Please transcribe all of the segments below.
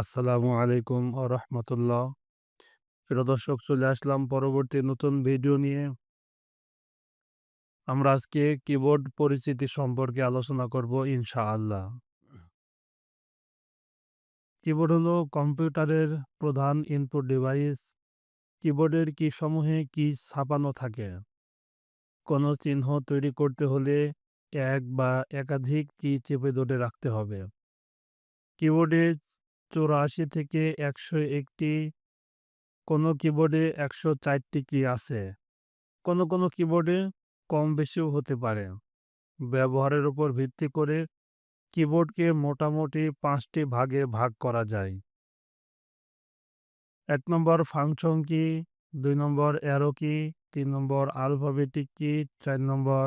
আসসালামু আলাইকুম ও রহমতুল্লাহ। প্রিয় দর্শক, চলে আসলাম পরবর্তী নতুন ভিডিও নিয়ে। আমরা আজকে কিবোর্ড পরিচিতি সম্পর্কে আলোচনা করব ইনশাআল্লাহ। কিবোর্ড হলো কম্পিউটারের প্রধান ইনপুট ডিভাইস কিবোর্ডের কি সমূহে কি ছাপানো থাকে? কোনো চিহ্ন তৈরি করতে হলে এক বা একাধিক কি চেপে ধরে রাখতে হবে? কিবোর্ডে চৌরাশি থেকে একশো একটি কোনো কিবোর্ডে একশো চারটি কি আছে। কোনো কোনো কিবোর্ডে কম বেশিও হতে পারে। ব্যবহারের উপর ভিত্তি করে কিবোর্ডকে মোটামুটি পাঁচটি ভাগে ভাগ করা যায়। এক নম্বর ফাংশন কি দুই নম্বর অ্যারো কি তিন নম্বর আলফাবেটিক কি চার নম্বর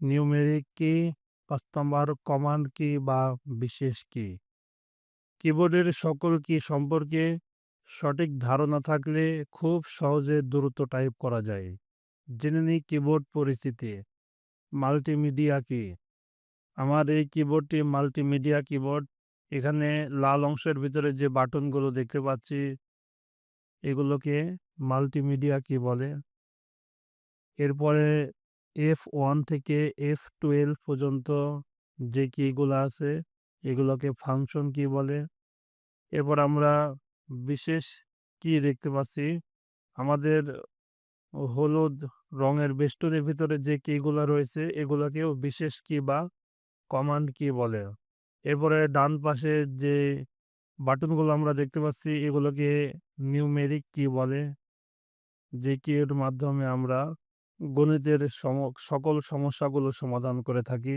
নিউমেরিক কি পাঁচ নম্বর কমান্ড কি বা বিশেষ কি কিবোর্ডের সকল কি সম্পর্কে সঠিক ধারণা থাকলে খুব সহজে দ্রুত টাইপ করা যায়। জেনে নিই কিবোর্ড পরিচিতি। মাল্টিমিডিয়া কি আমার এই কিবোর্ডটি মাল্টিমিডিয়া কিবোর্ড এখানে লাল অংশের ভিতরে যে বাটনগুলো দেখতে পাচ্ছি, এগুলোকে মাল্টিমিডিয়া কি বলে। এরপরে এফ ওয়ান থেকে এফ টুয়েলভ পর্যন্ত যে কিগুলো আছে এগুলোকে ফাংশন কি বলে? এরপর আমরা বিশেষ কি দেখতে পাচ্ছি? আমাদের হলুদ রঙের বেষ্টনের ভিতরে যে কিগুলো রয়েছে, এগুলোকেও বিশেষ কি বা কমান্ড কি বলে? এরপরে ডান পাশে যে বাটনগুলো আমরা দেখতে পাচ্ছি, এগুলোকে নিউমেরিক কি বলে? যে কি এর মাধ্যমে আমরা গণিতের সম, সকল সমস্যাগুলো সমাধান করে থাকি।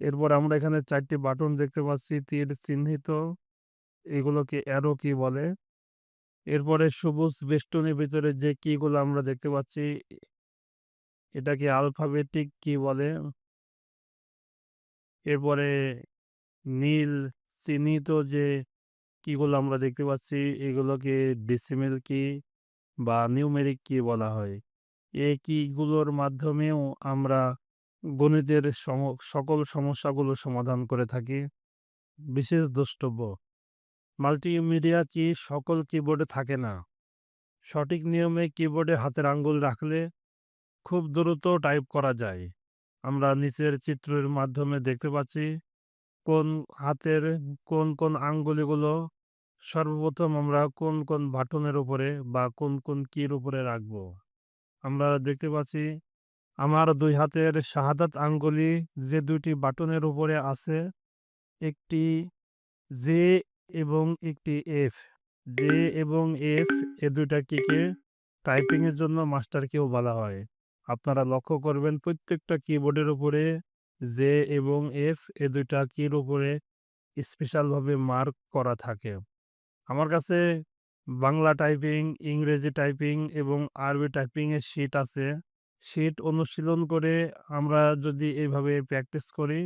এরপর আমরা এখানে চারটি বাটন দেখতে পাচ্ছি, তীর চিহ্নিত, এগুলোকে অ্যারো কি বলে। এরপরে সবুজ বেষ্টনের ভিতরে যে কিগুলো আমরা দেখতে পাচ্ছি, এটাকে আলফাবেটিক কি বলে। এরপরে নীল চিহ্নিত যে কিগুলো আমরা দেখতে পাচ্ছি, এগুলোকে ডিসিমেল কি বা নিউমেরিক কি বলা হয়। এই কিগুলোর মাধ্যমেও আমরা গণিতের সম, সকল সমস্যাগুলো সমাধান করে থাকি। বিশেষ দ্রষ্টব্য, মাল্টিমিডিয়া কি সকল কিবোর্ডে থাকে না? সঠিক নিয়মে কিবোর্ডে হাতের আঙ্গুল রাখলে খুব দ্রুত টাইপ করা যায়। আমরা নিচের চিত্রের মাধ্যমে দেখতে পাচ্ছি, কোন হাতের, কোন কোন আঙ্গুলিগুলো সর্বপ্রথম আমরা কোন কোন বাটনের উপরে বা কোন কোন কির উপরে রাখব। আমরা দেখতে পাচ্ছি আমার দুই হাতের শাহাদাত আঙ্গুলি যে দুইটি বাটনের উপরে আছে, একটি জে এবং একটি এফ। জে এবং এফ এ দুইটা কিকে টাইপিংয়ের জন্য মাস্টার কিও বলা হয়। আপনারা লক্ষ্য করবেন প্রত্যেকটা কিবোর্ডের উপরে জে এবং এফ এ দুইটা কির উপরে স্পেশালভাবে মার্ক করা থাকে। আমার কাছে বাংলা টাইপিং, ইংরেজি টাইপিং এবং আরবি টাইপিংয়ের শিট আছে। শিট অনুশীলন করে আমরা যদি এইভাবে প্র্যাকটিস করি,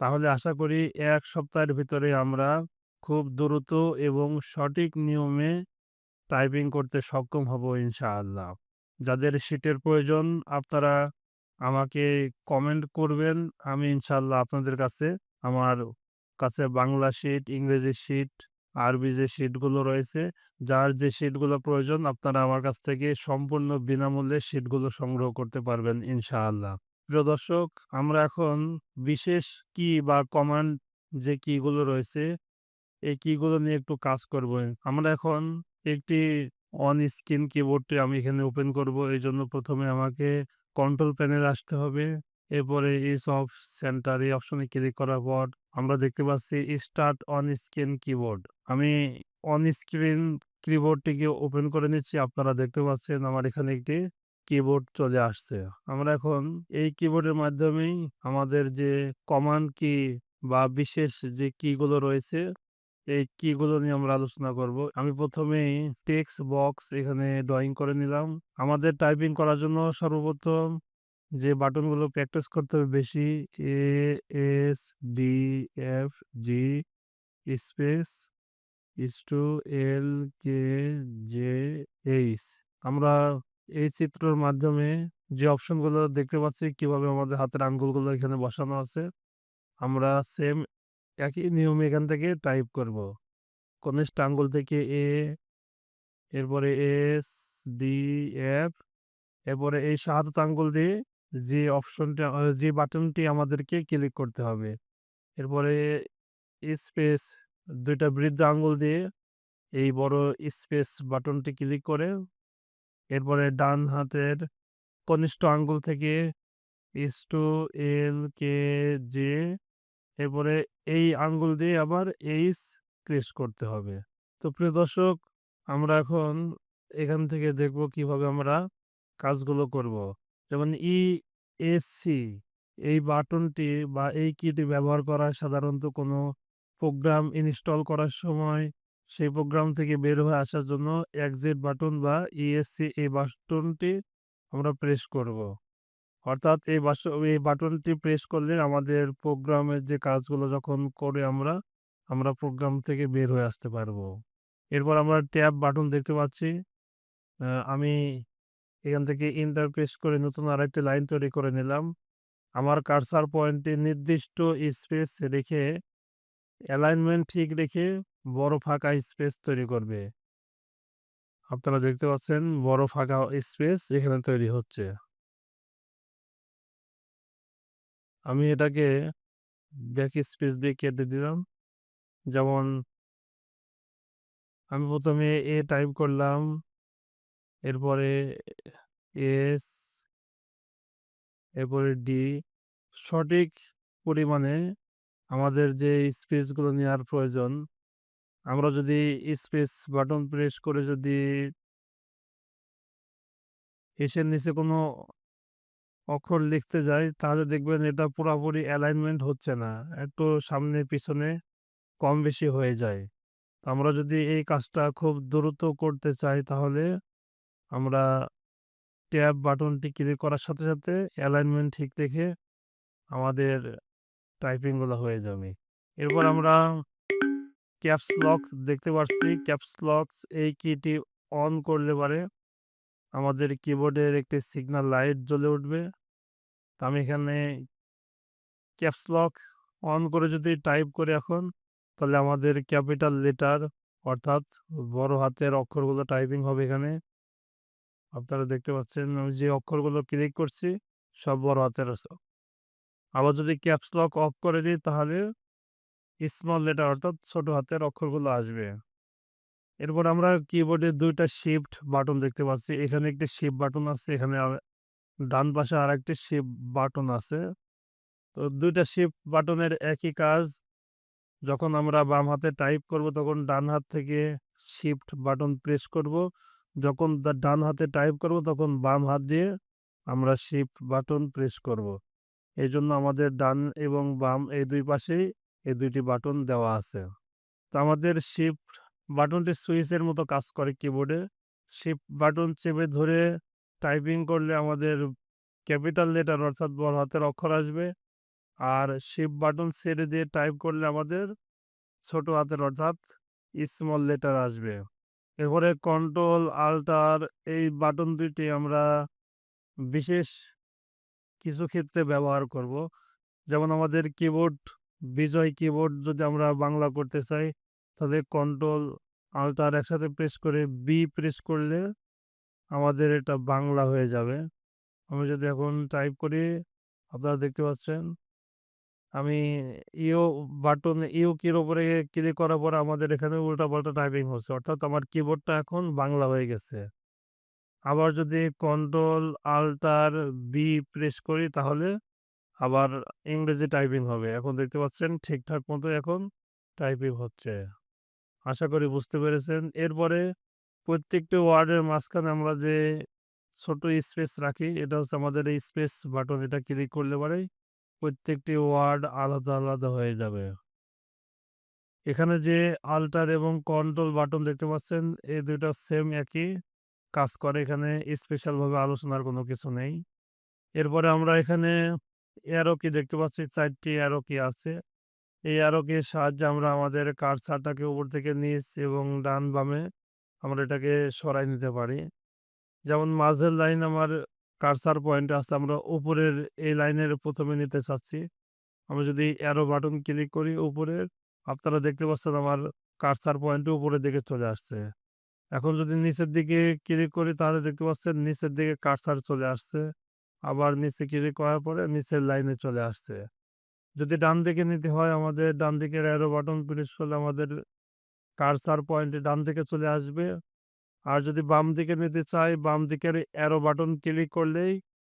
তাহলে আশা করি এক সপ্তাহের ভিতরে আমরা খুব দ্রুত এবং সঠিক নিয়মে টাইপিং করতে সক্ষম হব ইনশাআল্লাহ। যাদের শিটের প্রয়োজন, আপনারা আমাকে কমেন্ট করবেন। আমি ইনশাআল্লাহ আপনাদের কাছে, আমার কাছে বাংলা শিট, ইংরেজি শিট আরবি যে শিটগুলো রয়েছে, যার যে শিটগুলো প্রয়োজন, আপনারা আমার কাছ থেকে সম্পূর্ণ বিনামূল্যে শিটগুলো সংগ্রহ করতে পারবেন, ইনশাআল্লাহ। প্রিয় দর্শক, আমরা এখন বিশেষ কি বা কমান্ড যে কিগুলো রয়েছে, এই কিগুলো নিয়ে একটু কাজ করব। আমরা এখন একটি অন স্ক্রিন কিবোর্ডটি আমি এখানে ওপেন করব, এই জন্য প্রথমে আমাকে কন্ট্রোল প্যানেল আসতে হবে। এরপরে ইস অফ সেন্টার অপশনে ক্লিক করার পর আমরা দেখতে পাচ্ছি স্টার্ট অন স্ক্রিন কিবোর্ড আমি অন স্ক্রিন কিবোর্ডটিকে ওপেন করে নিচ্ছি। আপনারা দেখতে পাচ্ছেন আমার এখানে একটি কিবোর্ড চলে আসছে। আমরা এখন এই কিবোর্ডের মাধ্যমেই আমাদের যে কমান্ড কি বা বিশেষ যে কিগুলো রয়েছে, এই কিগুলো নিয়ে আমরা আলোচনা করব। আমি প্রথমেই টেক্সট বক্স এখানে ড্রয়িং করে নিলাম। আমাদের টাইপিং করার জন্য সর্বপ্রথম যে বাটনগুলো প্র্যাকটিস করতে হবে বেশি A S D F G space is L K J H আমরা এই চিত্রের মাধ্যমে যে অপশনগুলো দেখতে পাচ্ছি, কীভাবে আমাদের হাতের আঙ্গুলগুলো এখানে বসানো আছে, আমরা সেম একই নিয়মে এখান থেকে টাইপ করব। কনিষ্ঠ আঙ্গুল থেকে এ এরপরে এস ডি এফ এরপরে এই শাহাদাত আঙ্গুল দিয়ে যে অপশনটা যে বাটনটি আমাদেরকে ক্লিক করতে হবে। এরপরে স্পেস দুইটা বৃদ্ধ আঙ্গুল দিয়ে এই বড় স্পেস বাটনটি ক্লিক করে, এরপরে ডান হাতের কনিষ্ঠ আঙ্গুল থেকে S to L K J এরপরে এই আঙ্গুল দিয়ে আবার এইচ প্রেস করতে হবে। তো প্রিয় দর্শক, আমরা এখন এখান থেকে দেখব কীভাবে আমরা কাজগুলো করব। যেমন ই এসসি এই বাটনটি বা এই কিটি ব্যবহার করা সাধারণত কোনো প্রোগ্রাম ইনস্টল করার সময় সেই প্রোগ্রাম থেকে বের হয়ে আসার জন্য এক্সিট বাটন বা ইএসসি এই বাটনটি আমরা প্রেস করব। অর্থাৎ এই এই বাটনটি প্রেস করলে আমাদের প্রোগ্রামের যে কাজগুলো যখন করে আমরা আমরা প্রোগ্রাম থেকে বের হয়ে আসতে পারব। এরপর আমরা ট্যাব বাটন দেখতে পাচ্ছি। আমি এখান থেকে ইন্টার প্রেস করে নতুন আরেকটি লাইন তৈরি করে নিলাম। আমার কারসার পয়েন্টে নির্দিষ্ট স্পেস রেখে অ্যালাইনমেন্ট ঠিক রেখে বড় ফাঁকা স্পেস তৈরি করবে। আপনারা দেখতে পাচ্ছেন বড় ফাঁকা স্পেস এখানে তৈরি হচ্ছে। আমি এটাকে ব্যাক স্পেস দিয়ে কেটে দিলাম। যেমন আমি প্রথমে এ টাইপ করলাম। এরপরে এস, এরপরে ডি। সঠিক পরিমাণে আমাদের যে স্পেসগুলো নেওয়ার প্রয়োজন, আমরা যদি স্পেস বাটন প্রেস করে যদি এসের নিচে কোনো অক্ষর লিখতে যাই, তাহলে দেখবেন এটা পুরোপুরি অ্যালাইনমেন্ট হচ্ছে না, একটু সামনে পিছনে কম বেশি হয়ে যায়। আমরা যদি এই কাজটা খুব দ্রুত করতে চাই তাহলে আমরা ট্যাব বাটনটি ক্লিক করার সাথে সাথে অ্যালাইনমেন্ট ঠিক রেখে আমাদের টাইপিংগুলো হয়ে যাবে। এরপর আমরা ক্যাপস লক দেখতে পাচ্ছি ক্যাপস লক এই কিটি অন করলে পারে আমাদের কিবোর্ডের একটি সিগন্যাল লাইট জ্বলে উঠবে। তো আমি এখানে ক্যাপস লক অন করে যদি টাইপ করি এখন তাহলে আমাদের ক্যাপিটাল লেটার অর্থাৎ বড় হাতের অক্ষরগুলো টাইপিং হবে এখানে। আপনারা দেখতে পাচ্ছেন আমি যে অক্ষরগুলো ক্লিক করছি, সব বড় হাতের আছে আবার যদি ক্যাপস লক অফ করে দিই তাহলে স্মল লেটার অর্থাৎ ছোট হাতের অক্ষরগুলো আসবে। এরপর আমরা কিবোর্ডে দুইটা শিফট বাটন দেখতে পাচ্ছি। এখানে একটি শিফট বাটন আছে, এখানে ডান পাশে আর একটি শিফট বাটন আছে। তো দুইটা শিফট বাটনের একই কাজ, যখন আমরা বাম হাতে টাইপ করব তখন ডান হাত থেকে শিফট বাটন প্রেস করব। যখন ডান হাতে টাইপ করব, তখন বাম হাত দিয়ে আমরা শিফট বাটন প্রেস করব। এই জন্য আমাদের ডান এবং বাম এই দুই পাশেই এই দুইটি বাটন দেওয়া আছে। তো আমাদের শিফট বাটনটি সুইচের মতো কাজ করে কিবোর্ডে শিফট বাটন চেপে ধরে টাইপিং করলে আমাদের ক্যাপিটাল লেটার অর্থাৎ বড় হাতের অক্ষর আসবে। আর শিফট বাটন ছেড়ে দিয়ে টাইপ করলে আমাদের ছোট হাতের অর্থাৎ স্মল লেটার আসবে। এরপরে কন্ট্রোল আল্টার এই বাটন দুইটি আমরা বিশেষ কিছু ক্ষেত্রে ব্যবহার করব। যেমন আমাদের কিবোর্ড বিজয় কিবোর্ড যদি আমরা বাংলা করতে চাই, তাহলে কন্ট্রোল আল্টার একসাথে প্রেস করে বি প্রেস করলে আমাদের এটা বাংলা হয়ে যাবে। আমি যদি এখন টাইপ করি, আপনারা দেখতে পাচ্ছেন আমি ইও বাটন, ইও কির উপরে ক্লিক করার পর আমাদের এখানে উল্টাপাল্টা টাইপিং হচ্ছে। অর্থাৎ আমার কিবোর্ডটা এখন বাংলা হয়ে গেছে। আবার যদি কন্ট্রোল, আল্টার, বি প্রেস করি তাহলে আবার ইংরেজি টাইপিং হবে। এখন দেখতে পাচ্ছেন ঠিকঠাক মতো এখন টাইপিং হচ্ছে। আশা করি বুঝতে পেরেছেন। এরপরে প্রত্যেকটি ওয়ার্ডের মাঝখানে আমরা যে ছোট স্পেস রাখি, এটা হচ্ছে আমাদের এই স্পেস বাটন, এটা ক্লিক করলে পরে প্রত্যেকটি ওয়ার্ড আলাদা আলাদা হয়ে যাবে। এখানে যে আল্টার এবং কন্ট্রোল বাটন দেখতে পাচ্ছেন এই দুইটা সেম একই কাজ করে। এখানে স্পেশালভাবে আলোচনার কোনো কিছু নেই। এরপরে আমরা এখানে অ্যারো কি দেখতে পাচ্ছি, চারটি অ্যারো কি আছে। এই অ্যারো কির সাহায্যে আমরা আমাদের কার্সারটাকে উপর থেকে নিচ এবং ডান বামে আমরা এটাকে সরাই নিতে পারি। যেমন মাঝের লাইন আমার কার্সার পয়েন্ট আছে আমরা উপরের এই লাইনের প্রথমে নিতে চাচ্ছি আমরা যদি অ্যারো বাটন ক্লিক করি উপরের আপনারা দেখতে পাচ্ছেন আমার কার্সার পয়েন্টে উপরের দিকে চলে আসছে। এখন যদি নিচের দিকে ক্লিক করি, তাহলে দেখতে পাচ্ছেন নিচের দিকে কার্সার চলে আসছে। আবার নিচে ক্লিক করার পরে নিচের লাইনে চলে আসছে। যদি ডান দিকে নিতে হয়, আমাদের ডান দিকের অ্যারো বাটন প্রেস করলে আমাদের কার্সার পয়েন্টে ডান দিকে চলে আসবে। আর যদি বাম দিকে নিতে চাই বাম দিকের অ্যারো বাটন ক্লিক করলেই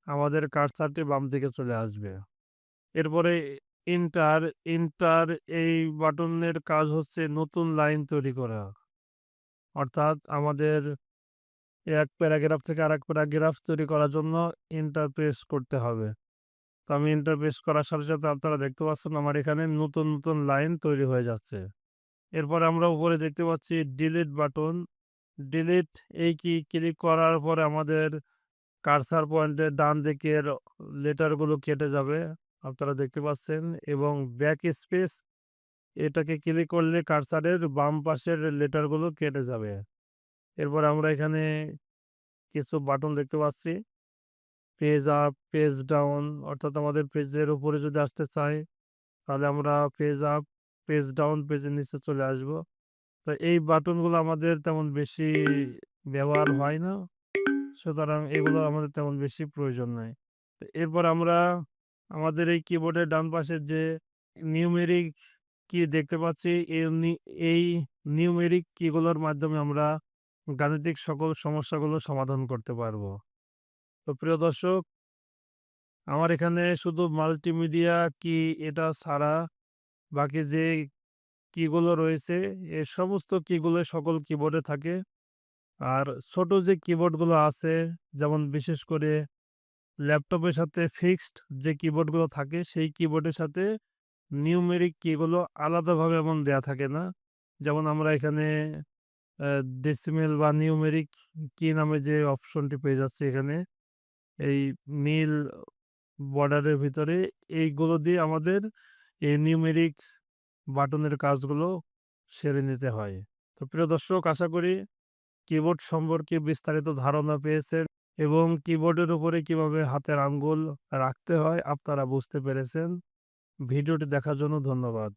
আমাদের কার্সারটি বাম দিকে চলে আসবে। এরপরে ইন্টার ইন্টার এই বাটনের কাজ হচ্ছে নতুন লাইন তৈরি করা। অর্থাৎ আমাদের এক প্যারাগ্রাফ থেকে আরেক প্যারাগ্রাফ তৈরি করার জন্য এন্টার প্রেস করতে হবে। তো আমি এন্টার প্রেস করার সাথে, সাথে আপনারা দেখতে পাচ্ছেন আমার এখানে নতুন, নতুন লাইন তৈরি হয়ে যাচ্ছে। এরপর আমরা উপরে দেখতে পাচ্ছি ডিলিট বাটন। ডিলিট এই কি ক্লিক করার পরে আমাদের কার্সার পয়েন্টের ডান দিকের লেটারগুলো কেটে যাবে। আপনারা দেখতে পাচ্ছেন এবং ব্যাক স্পেস এটাকে ক্লিক করলে কার্সারের বাম পাশের লেটারগুলো কেটে যাবে। এরপর আমরা এখানে কিছু বাটন দেখতে পাচ্ছি। পেজ আপ, পেজ ডাউন অর্থাৎ আমাদের পেজের উপরে যদি আসতে চাই তাহলে আমরা পেজ আপ, পেজ ডাউন পেজের নিচে চলে আসব। তো এই বাটনগুলো আমাদের তেমন বেশি ব্যবহার হয় না। সুতরাং এগুলো আমাদের তেমন বেশি প্রয়োজন নাই। তো এরপর আমরা আমাদের এই কিবোর্ডের ডান পাশের যে নিউমেরিক কি দেখতে পাচ্ছি, এই নিউমেরিক কিগুলোর মাধ্যমে আমরা গাণিতিক সকল সমস্যাগুলো সমাধান করতে পারব। তো প্রিয় দর্শক, আমার এখানে শুধু মাল্টিমিডিয়া কি এটা ছাড়া বাকি যে কিগুলো রয়েছে, এ সমস্ত কিগুলো সকল কিবোর্ডে থাকে। আর ছোট যে কিবোর্ডগুলো আছে, যেমন বিশেষ করে ল্যাপটপের সাথে ফিক্সড যে কিবোর্ডগুলো থাকে, সেই কিবোর্ডের সাথে নিউমেরিক কিগুলো আলাদাভাবে এমন দেয়া থাকে না। যেমন আমরা এখানে ডেসিমেল বা নিউমেরিক কি নামে যে অপশনটি পেয়ে যাচ্ছি এখানে, এই নীল বর্ডারের ভিতরে, এইগুলো দিয়ে আমাদের এই নিউমেরিক বাটনের কাজগুলো সেরে নিতে হয়। তো প্রিয় দর্শক, আশা করি কিবোর্ড সম্পর্কে বিস্তারিত ধারণা পেয়েছেন এবং কিবোর্ডের উপরে কীভাবে হাতের আঙ্গুল রাখতে হয় আপনারা বুঝতে পেরেছেন। ভিডিওটি দেখার জন্য ধন্যবাদ।